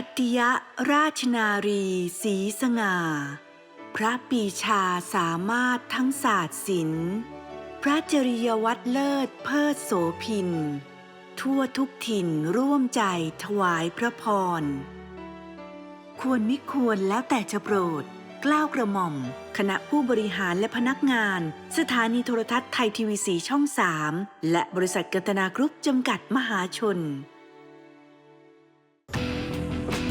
ขัตติยราชนารีสีสง่า พระปีชาสามารถทั้งศาสตร์ศิลป์พระจริยวัตรเลิศเพิดโสพิน ทั่วทุกถิ่นร่วมใจถวายพระพร ควรมิควรแล้วแต่จะโปรดกล้าวกระหม่อม คณะผู้บริหารและพนักงาน สถานีโทรทัศน์ไทยทีวีสีช่อง 3 และบริษัทกัตนากรุ๊ปจำกัดมหาชน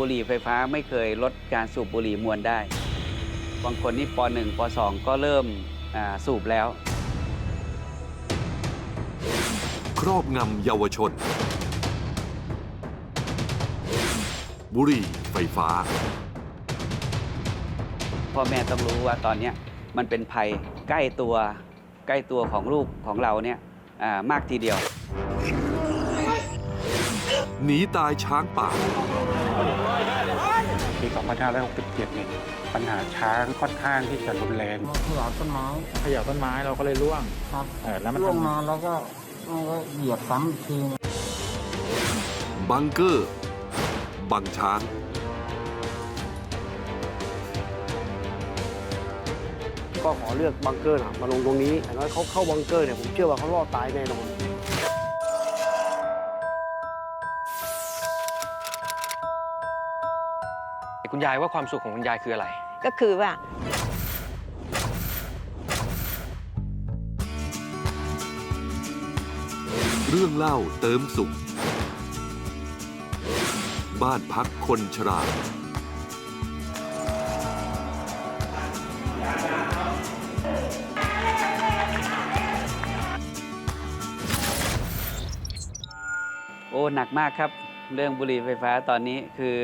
บุหรี่ไฟฟ้าไม่เคยลดการสูบบุหรี่มวลได้ บางคนนี่ป .1 ป .2 ก็เริ่มอ่าสูบแล้ว ครอบงำเยาวชน บุหรี่ไฟฟ้า พ่อแม่ต้องรู้ว่าตอนเนี้ยมันเป็นภัยใกล้ตัวใกล้ตัวของลูกของเราเนี่ยอ่ามากทีเดียวหนีตายช้างป่าปี 2567เนี่ยปัญหาช้างค่อนข้างที่จะรุนแรงขยายต้นไม้เขย่าต้นไม้เราก็เลยร่วงครับเออแล้วมันล่วงทำมาแล้วก็มันก็เหยียบซ้ำอีกทีบังเกอร์บังช้าง ก็ขอเลือกบังเกอร์นะมาลงตรงนี้อย่างน้อยเขาเข้าบังเกอร์เนี่ยผมเชื่อว่าเขารอดตายแน่นอน คุณยายว่าความสุขของคุณยายคืออะไร ก็คือว่า เรื่องเล่าเติมสุข บ้านพักคนชรา โอ้หนักมากครับ เรื่องบุหรี่ไฟฟ้าตอนนี้คือ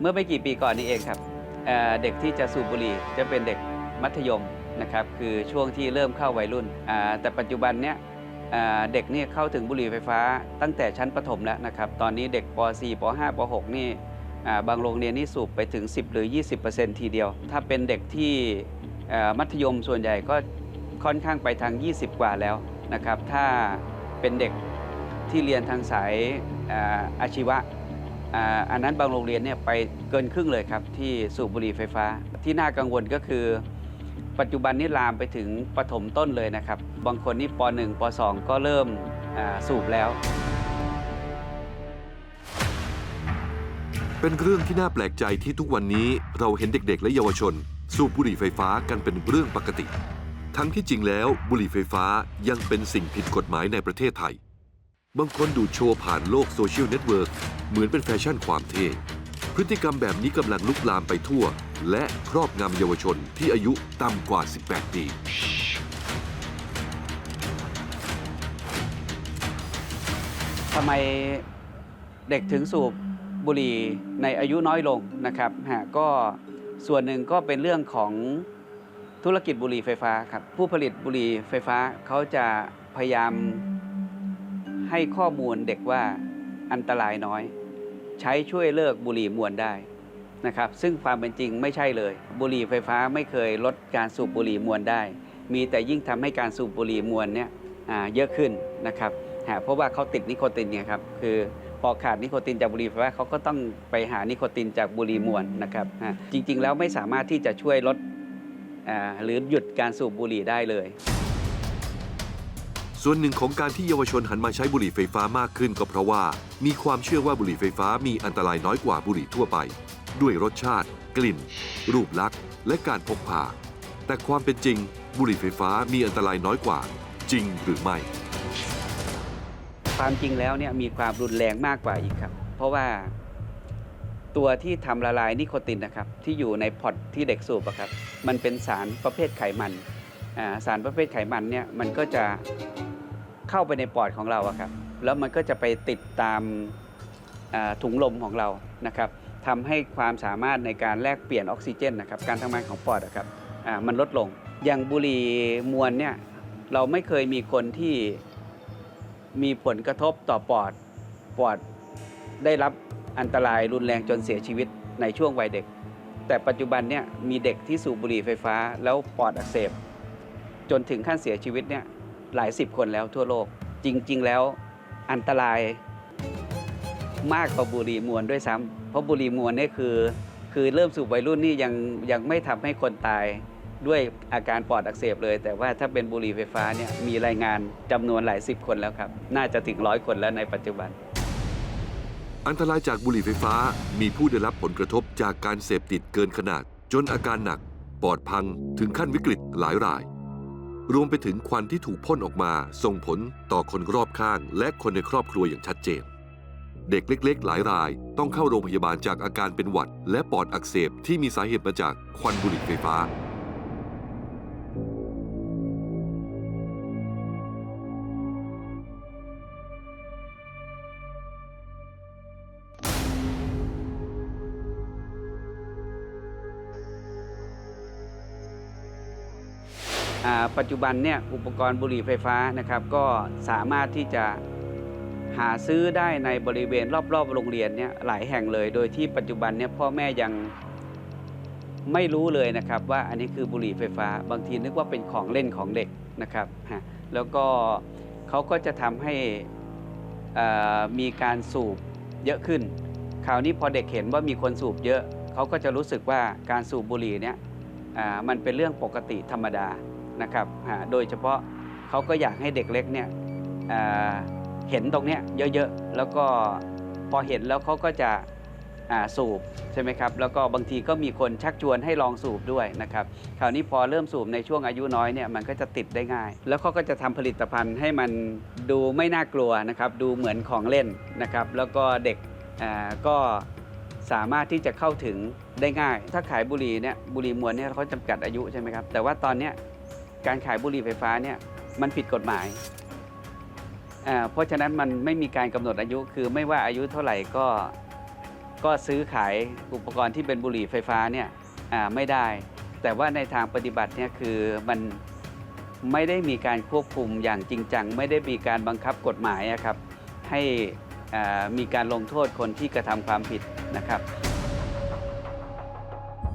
เมื่อไม่กี่ปีก่อนนี้เองครับเเด็กที่จะสูบบุหรี่จะเป็นเด็กมัธยมนะครับคือช่วงที่เริ่มเข้าวัยรุ่น แต่ปัจจุบันเนี้ยเด็กนี่เข้าถึงบุหรี่ไฟฟ้าตั้งแต่ชั้นประถมแล้วนะครับตอนนี้เด็กป .4 ป .5 ป .6 นี่บางโรงเรียนนี่สูบไปถึง 10 หรือ 20%ทีเดียว ถ้าเป็นเด็กที่มัธยมส่วนใหญ่ก็ค่อนข้างไปทาง 20 กว่าแล้วนะครับถ้าเป็นเด็กที่เรียนทางสายอาชีวะ อันนั้นบางโรงเรียนเนี่ยไปเกินครึ่งเลยครับ ที่สูบบุหรี่ไฟฟ้า ที่น่ากังวลก็คือ ปัจจุบันนี้ลามไปถึงปฐมต้นเลยนะครับ บางคนนี่ป .1 ป .2 ก็เริ่มสูบแล้ว เป็นเรื่องที่น่าแปลกใจที่ทุกวันนี้เราเห็นเด็ก ๆ และเยาวชน สูบบุหรี่ไฟฟ้ากันเป็นเรื่องปกติ ทั้งที่จริงแล้วบุหรี่ไฟฟ้ายังเป็นสิ่งผิดกฎหมายในประเทศไทย บางคนดูโชว์ผ่านโลกโซเชียลเน็ตเวิร์กเหมือนเป็นแฟชั่นความเท่พฤติกรรมแบบนี้กำลังลุกลามไปทั่ว และครอบงำเยาวชนที่อายุต่ำกว่า 18 ปี ทำไมเด็กถึงสูบบุหรี่ในอายุน้อยลงนะครับฮะก็ส่วนหนึ่งก็เป็นเรื่องของธุรกิจบุหรี่ไฟฟ้าครับ ผู้ผลิตบุหรี่ไฟฟ้าเขาจะพยายาม ให้ข้อมูลเด็กว่าอันตรายน้อย ใช้ช่วยเลิกบุหรี่มวลได้นะครับ ซึ่งความเป็นจริงไม่ใช่เลย บุหรี่ไฟฟ้าไม่เคยลดการสูบบุหรี่มวลได้ มีแต่ยิ่งทำให้การสูบบุหรี่มวลเนี่ยเยอะขึ้นนะครับเพราะว่าเขาติดนิโคตินเนี่ยครับคือพอขาดนิโคตินจากบุหรี่ไฟฟ้าเขาก็ต้องไปหานิโคตินจากบุหรี่มวลนะครับจริง ๆ แล้วไม่สามารถที่จะช่วยลดหรือหยุดการสูบบุหรี่ได้เลย ส่วนหนึ่งของการที่เยาวชนหันมาใช้บุหรี่ไฟฟ้ามากขึ้นก็เพราะว่า มีความเชื่อว่าบุหรี่ไฟฟ้ามีอันตรายน้อยกว่าบุหรี่ทั่วไป ด้วยรสชาติ กลิ่น รูปลักษณ์ และการพกพา แต่ความเป็นจริง บุหรี่ไฟฟ้ามีอันตรายน้อยกว่า จริงหรือไม่ ความจริงแล้วเนี่ยมีความรุนแรงมากกว่าอีกครับ เพราะว่าตัวที่ทำละลายนิโคตินนะครับที่อยู่ในพอตที่เด็กสูบอะครับมันเป็นสารประเภทไขมันสารประเภทไขมันเนี่ยมันก็จะ เข้าไปในปอดของเราอะครับ แล้วมันก็จะไปติดตามถุงลมของเรานะครับทำให้ความสามารถในการแลกเปลี่ยนออกซิเจนนะครับ การทำงานของปอดนะครับมันลดลง อย่างบุหรี่มวลเนี่ยเราไม่เคยมีคนที่มีผลกระทบต่อปอด ปอดได้รับอันตรายรุนแรงจนเสียชีวิตในช่วงวัยเด็ก แต่ปัจจุบันเนี่ยมีเด็กที่สูบบุหรี่ไฟฟ้า แล้วปอดอักเสบ จนถึงขั้นเสียชีวิตเนี่ย หลายสิบคนแล้วทั่วโลก จริง ๆ แล้วอันตรายมากกว่าบุหรี่มวลด้วยซ้ำเพราะบุหรี่มวลเนี่คือ คือเริ่มสูบวัยรุ่นนี่ยังยังไม่ทำให้คนตายด้วยอาการปอดอักเสบเลย แต่ว่าถ้าเป็นบุหรี่ไฟฟ้าเนี่ยมีรายงานจำนวนหลายสิบคนแล้วครับ น่าจะถึงร้อยคนแล้วในปัจจุบัน อันตรายจากบุหรี่ไฟฟ้ามีผู้ได้รับผลกระทบจากการเสพติดเกินขนาด จนอาการหนัก ปอดพังถึงขั้นวิกฤตหลายราย รวมไปถึงควันที่ถูกพ่นออกมาส่งผลต่อคนรอบข้าง และคนในครอบครัวอย่างชัดเจน เด็กเล็ก ๆ หลายรายต้องเข้าโรงพยาบาลจากอาการเป็นหวัด และปอดอักเสบที่มีสาเหตุมาจากควันบุหรี่ไฟฟ้า ปัจจุบันเนี่ยอุปกรณ์บุหรี่ไฟฟ้านะครับก็สามารถที่จะหาซื้อได้ในบริเวณรอบๆ โรงเรียนเนี่ยหลายแห่งเลย โดยที่ปัจจุบันเนี่ยพ่อแม่ยังไม่รู้เลยนะครับว่าอันนี้คือบุหรี่ไฟฟ้า บางทีนึกว่าเป็นของเล่นของเด็กนะครับฮะแล้วก็เขาก็จะทำให้มีการสูบเยอะขึ้น คราวนี้พอเด็กเห็นว่ามีคนสูบเยอะ เขาก็จะรู้สึกว่าการสูบบุหรี่เนี่ยมันเป็นเรื่องปกติธรรมดา นะครับโดยเฉพาะเขาก็อยากให้เด็กเล็กเนี่ยเห็นตรงเนี้ยเยอะๆ แล้วก็พอเห็นแล้วเขาก็จะสูบใช่ไหมครับ แล้วก็บางทีก็มีคนชักชวนให้ลองสูบด้วยนะครับ คราวนี้พอเริ่มสูบในช่วงอายุน้อยเนี่ยมันก็จะติดได้ง่าย แล้วเขาก็จะทำผลิตภัณฑ์ให้มันดูไม่น่ากลัวนะครับ ดูเหมือนของเล่นนะครับ แล้วก็เด็กก็สามารถที่จะเข้าถึงได้ง่าย ถ้าขายบุหรี่เนี่ยบุหรี่มวลเนี่ยเขาจำกัดอายุใช่ไหมครับ แต่ว่าตอนเนี้ย การขายบุหรี่ไฟฟ้าเนี่ยมันผิดกฎหมายอ่าเพราะฉะนั้นมันไม่มีการกำหนดอายุคือไม่ว่าอายุเท่าไหร่ก็ก็ซื้อขายอุปกรณ์ที่เป็นบุหรี่ไฟฟ้าเนี่ยอ่าไม่ได้ แต่ว่าในทางปฏิบัติเนี่ยคือมันไม่ได้มีการควบคุมอย่างจริงจัง ไม่ได้มีการบังคับกฎหมายครับให้อ่ามีการลงโทษคนที่กระทำความผิดนะครับ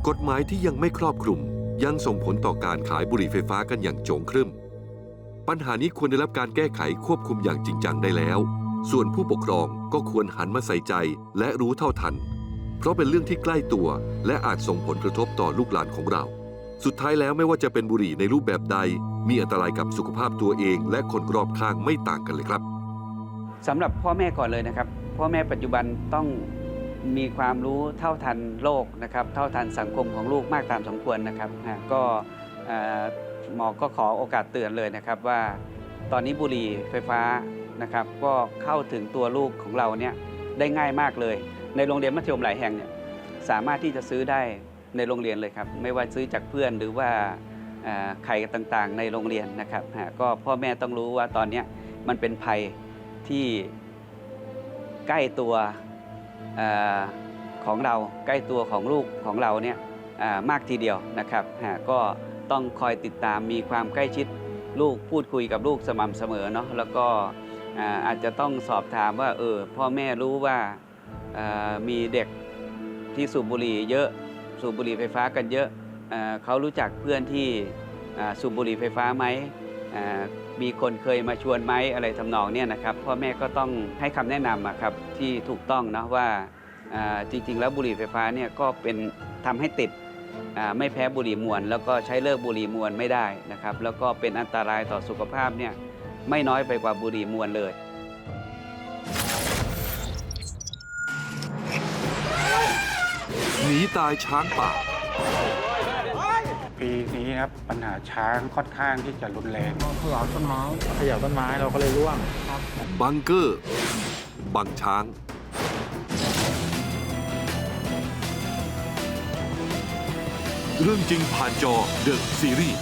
กฎหมายที่ยังไม่ครอบคลุม ยังส่งผลต่อการขายบุหรี่ไฟฟ้ากันอย่างโจงครึ่ม ปัญหานี้ควรได้รับการแก้ไขควบคุมอย่างจริงจังได้แล้ว ส่วนผู้ปกครองก็ควรหันมาใส่ใจและรู้เท่าทัน เพราะเป็นเรื่องที่ใกล้ตัว และอาจส่งผลกระทบต่อลูกหลานของเรา สุดท้ายแล้วไม่ว่าจะเป็นบุหรี่ในรูปแบบใด มีอันตรายกับสุขภาพตัวเอง และคนรอบข้างไม่ต่างกันเลยครับสำหรับพ่อแม่ก่อนเลยนะครับ พ่อแม่ปัจจุบันต้อง มีความรู้เท่าทันโลกนะครับ เท่าทันสังคมของลูกมากตามสมควรนะครับฮะก็หมอก็ขอโอกาสเตือนเลยนะครับว่า ตอนนี้บุหรี่ไฟฟ้านะครับ ก็เข้าถึงตัวลูกของเราเนี่ยได้ง่ายมากเลย ในโรงเรียนมัธยมหลายแห่งเนี่ยสามารถที่จะซื้อได้ในโรงเรียนเลยครับ ไม่ว่าซื้อจากเพื่อนหรือว่าเอ่อใครต่างๆ ในโรงเรียนนะครับก็พ่อแม่ต้องรู้ว่าตอนนี้มันเป็นภัยที่ใกล้ตัว ของเราใกล้ตัวของลูกของเราเนี่ยมากทีเดียวนะครับก็ต้องคอยติดตามมีความใกล้ชิดลูกพูดคุยกับลูกสม่ำเสมอเนาะแล้วก็อาอาจจะต้องสอบถามว่าเออพ่อแม่รู้ว่ามีเด็กที่สูบบุหรี่เยอะสูบบุหรี่ไฟฟ้ากันเยอะเอเขารู้จักเพื่อนที่สูบบุหรี่ไฟฟ้าไหม มีคนเคยมาชวนไหมอะไรทำนองเนี่ยนะครับพ่อแม่ก็ต้องให้คำแนะนำครับที่ถูกต้องนะว่าจริง ๆ แล้วบุหรี่ไฟฟ้าเนี่ยก็เป็นทำให้ติดไม่แพ้บุหรี่มวลแล้วก็ใช้เลิกบุหรี่มวลไม่ได้นะครับ แล้วก็เป็นอันตรายต่อสุขภาพเนี่ยไม่น้อยไปกว่าบุหรี่มวลเลยหนีตายช้างป่า ปีนี้นะครับปัญหาช้างค่อนข้างที่จะรุนแรงเขย่าต้นไม้เขย่าต้นไม้เราก็เลยร่วงบังเกอร์บังช้างเรื่องจริงผ่านจอเดอะซีรีส์